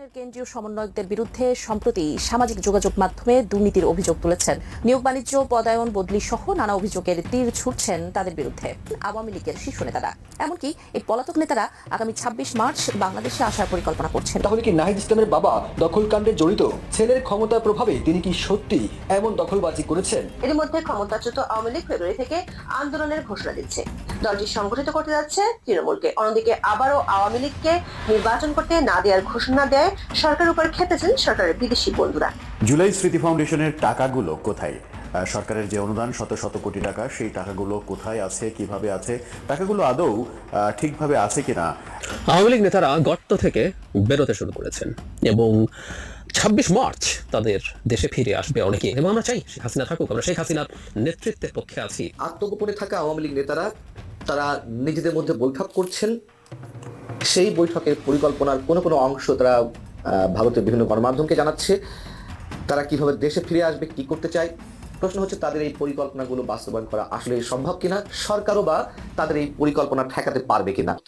আন্দোলনের কেন্দ্রীয় সমন্বয়কদের বিরুদ্ধে সম্প্রতি সামাজিক যোগাযোগ মাধ্যমে দুর্নীতির অভিযোগ তুলেছেন। নিয়োগ বাণিজ্য পদায়ন বদলি সহ নানা অভিযোগের তীর ছুটছেন তাদের বিরুদ্ধে আওয়ামী লীগের শীর্ষ নেতারা। এমনকি এই পলাতক নেতারা আগামী ছাব্বিশ মার্চ বাংলাদেশে আসার পরিকল্পনা করছেন। তাহলে কি নাহিদ ইসলামের বাবা দখলকাণ্ডে জড়িত? ছেলের ক্ষমতার প্রভাবে তিনি কি সত্যি এমন দখলবাজি করেছেন? এর মধ্যে ক্ষমতাচ্যুত আওয়ামী লীগ ফেব্রুয়ারি থেকে আন্দোলনের ঘোষণা দিচ্ছে। দলটি সংগঠিত করতে যাচ্ছে তৃণমূলকে। অন্যদিকে আবারও আওয়ামী লীগকে নির্বাচন করতে না দেওয়ার ঘোষণা দেয় সরকারের উপর খেতেছেন সরকারের বিদেশি বন্ধুরা। জুলাই স্মৃতি ফাউন্ডেশনের টাকাগুলো কোথায়? সরকারের যে অনুদান শত শত কোটি টাকা সেই টাকাগুলো কোথায় আছে কীভাবে আছে? টাকাগুলো আদৌ আহ, ঠিকভাবে আছে কিনা? আওয়ামী লীগ নেতারা গর্ত থেকে বেরোতে শুরু করেছেন এবং ছাব্বিশ মার্চ তাদের দেশে ফিরে আসবে অনেকে। এবং আমরা চাই শেখ হাসিনা থাকুক আমরা শেখ হাসিনার নেতৃত্বের পক্ষে আছি। আত্মগোপনে থাকা আওয়ামী লীগ নেতারা তারা নিজেদের মধ্যে বৈঠক করছেন। সেই বৈঠকের পরিকল্পনার কোনো কোনো অংশ তারা ভারতের বিভিন্ন গণমাধ্যমকে জানাচ্ছে। তারা কীভাবে দেশে ফিরে আসবে, কি করতে চায়? প্রশ্ন হচ্ছে, তাদের এই পরিকল্পনাগুলো বাস্তবায়ন করা আসলে সম্ভব কিনা? সরকারও বা তাদের এই পরিকল্পনা ঠেকাতে পারবে কিনা?